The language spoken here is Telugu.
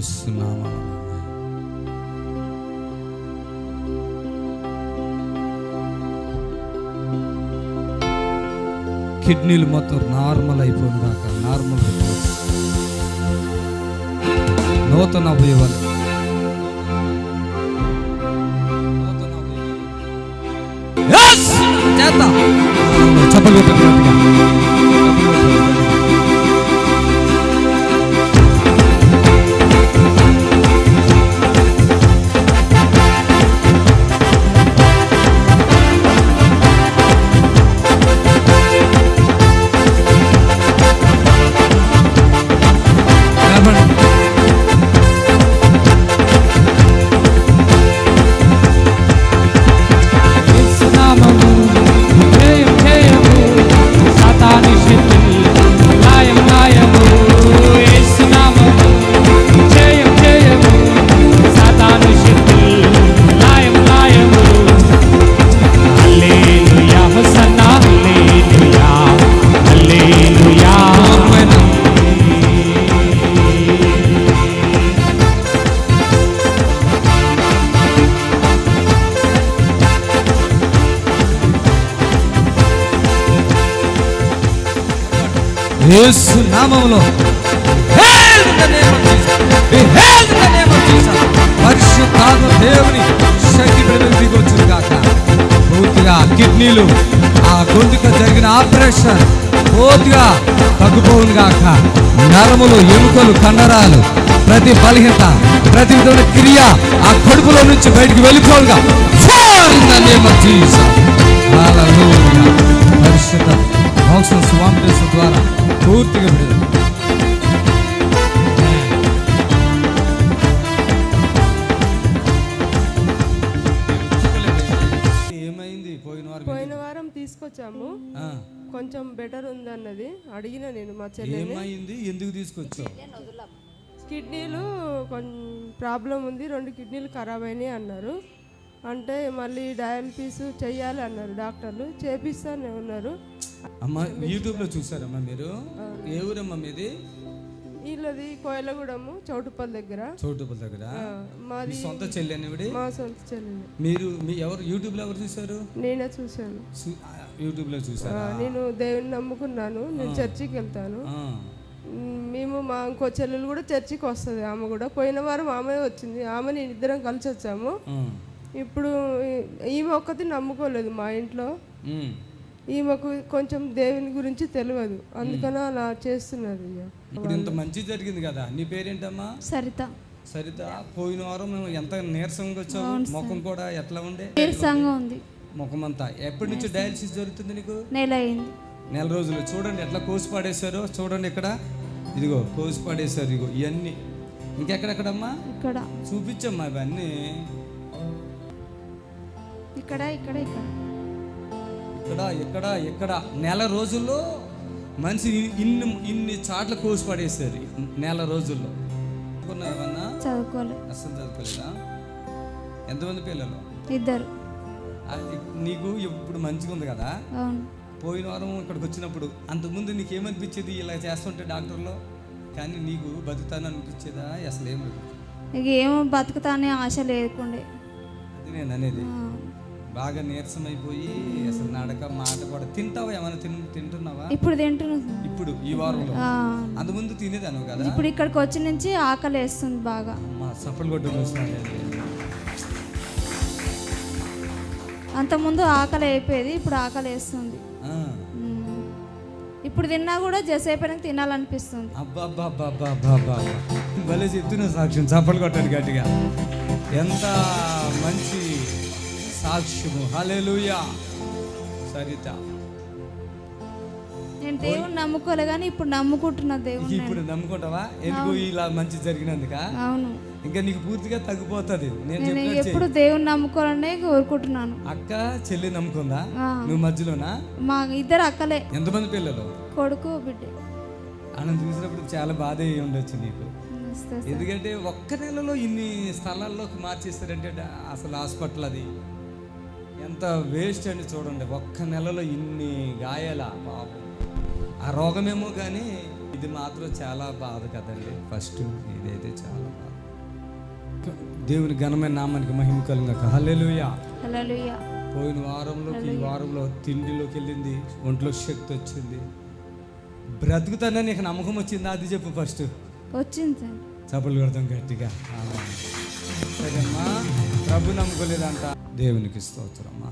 యేసునామమున కిడ్నీలు మొత్తం నార్మల్ అయిపోయింది కాక నార్మల్ రిపోర్ట్స్ నూతన అవయవాలు. చెప్పలు కొట్టినట్టుగా of Jesus. పరిశుద్ధాత్మ దేవుని శక్తి ప్రజలు దిగొచ్చును గాక. పూర్తిగా కిడ్నీలు ఆ గొంతుక జరిగిన ఆపరేషన్ పూర్తిగా తగ్గిపోవును గాక. నరములు ఎముకలు కండరాలు ప్రతి బలహీనత ప్రతి విధమైన క్రియ ఆ కడుపులో నుంచి బయటికి వెళ్ళిపోవుగా తీసుకొచ్చాము. కొంచెం బెటర్ ఉందన్నది అడిగిన నేను మా చెల్లెని. ఏమైంది? ఎందుకు తీసుకొచ్చావు? కిడ్నీలు కొంచెం ప్రాబ్లం ఉంది రెండు కిడ్నీలు ఖరాబ్ అయినాయి అన్నారు. అంటే మళ్ళీ డయాలసిస్ చెయ్యాలి అన్నారు డాక్టర్లు. చేపిస్తానే ఉన్నారు. అమ్మ యూట్యూబ్లో చూసారమ్మా మీరు? ఏ ఊరమ్మా మీది? వీళ్ళది కోయలగూడెము చౌటుపల్లి దగ్గర. చోటుపల్ దగ్గర. మాది సొంత చెల్లెనివిడి? మా సొంత చెల్లెలు. మీరు మీ ఎవరు యూట్యూబ్లో ఎవరు చూసారు నేనే చూశాను. సు- ఆ, యూట్యూబ్లో ఆ, చూసారా నేను దేవుని నమ్ముకున్నాను. నేను చర్చికి వెళ్తాను. మేము మా ఇంకో చెల్లెలు కూడా చర్చికి వస్తుంది. ఆమె కూడా పోయిన వారం ఆమె వచ్చింది. ఆమె నేను ఇద్దరం కలిసి వచ్చాము. ఇప్పుడు ఈ- ఈమె ఒక్కటి నమ్ముకోలేదు మా ఇంట్లో. ఈమెకు కొంచెం దేవుని గురించి తెలియదు. అందుకని అలా చేస్తున్నది. ఇప్పుడు ఇంత మంచి జరిగింది కదా. నీ పేరేంటమ్మా? సరిత. సరిత పోయిన వారం మేము ఎంత నీరసంగా వచ్చావు ముఖం కూడా ఎట్లా ఉండే? నీరసంగా ఉంది. ముఖం అంతా ఎప్పటి నుంచి డయాలసిస్ జరుగుతుంది నీకు? నెల అయింది నెల రోజులు. చూడండి ఎట్లా కోసి పాడేశారో చూడండి ఇక్కడ. ఇదిగో కోసి పాడేశారు ఇగో ఇవన్నీ ఇంకెక్కడెక్కడమ్మా? ఇక్కడ. చూపించమ్మా ఇవన్నీ. ఇక్కడ ఇక్కడ ఇక్కడ. ఇక్కడ ఇక్కడ ఇక్కడ. నెల రోజుల్లో మనిషి ఇన్ని ఇన్ని చాట్ల కోసి పడేశారు నెల రోజుల్లో. అనుకున్నావన్నా చదువుకోలే. అస్సలు చదువుకోలేదా? ఎంతమంది పిల్లలు? ఇద్దరు. నీకు ఇప్పుడు మంచిగా ఉంది కదా? పోయిన వారం ఇక్కడికి వచ్చినప్పుడు అంతకుముందు నీకు ఏమనిపించేది ఇలా చేస్తుంటే డాక్టర్లో? కానీ నీకు బతుకుతాను అనిపించేదా? అసలు ఏం లేదు. ఇక ఏమో బతుకుతానే ఆశ లేకుండే. అది నేను అనేది. బాగా నీరసం అయిపోయి అసలు నడక మాట కూడా తింటావా? ఏమైనా తిన్ తింటున్నావా? ఇప్పుడు తింటున్నా ఇప్పుడు ఈ వారంలో? అంతకుముందు తినేదాను కదా? ఇప్పుడు ఇక్కడికి వచ్చి నుంచి ఆకలి వేస్తుంది బాగా. మా సఫల్ కొట్టు అంతకుముందు ఆకలి అయిపోయేది ఇప్పుడు ఆకలి వేస్తుంది. ఇప్పుడు తిన్నా కూడా జసేపైన తినాలనిపిస్తుంది. భలే చెప్తున్నా సాక్ష్యం చప్పలు కొట్టాడు గట్టిగా. ఎంత మంచి సాక్ష్యము. హల్లెలూయా. సరిత. నేను దేవుని నమ్ముకోలే కానీ ఇప్పుడు నమ్ముకుంటున్నా దేవుని ఇప్పుడు నమ్ముకుంటావా? ఎందుకు ఇలా మంచి జరిగినందుక? అవును. ఇంకా నీకు పూర్తిగా తగ్గిపోతుంది. నేను. ఎప్పుడు దేవుని నమ్ముకోవాలనే కోరుకుంటున్నాను. అక్క చెల్లి నమ్ముకుందా. నువ్వు మధ్యలోనా? మా ఇద్దరు అక్కలే. ఎంతమంది పిల్లలు? కొడుకు బిడ్డ. ఆనంద చూసినప్పుడు చాలా బాధ అయ్యి ఉండొచ్చు నీకు. ఎందుకంటే ఒక్క నెలలో ఇన్ని స్థలాల్లోకి మార్చేస్తారంటే అసలు హాస్పిటల్ అది ఎంత వేస్ట్ అని చూడండి. ఒక్క నెలలో ఇన్ని గాయాల? పాపం ఆ రోగమేమో కానీ ఇది మాత్రం చాలా బాధ కదండి. ఫస్ట్ ఇదైతే చాలా బాధ. దేవుని ఘనమైన నామానికి మహిమ కలుగాక హల్లెలూయా పోయిన వారంలోకి ఈ వారంలో తిండిలోకి వెళ్ళింది ఒంట్లో శక్తి వచ్చింది. బ్రతుకుతానని నీకు నమ్మకం వచ్చిందా? అది చెప్పు ఫస్ట్ వచ్చింది సార్. చప్పలు కొడతాం గట్టిగా. సరేమ్మా. ప్రభు నమ్ముకోలేదంట. దేవునికి స్తోత్రమ్మా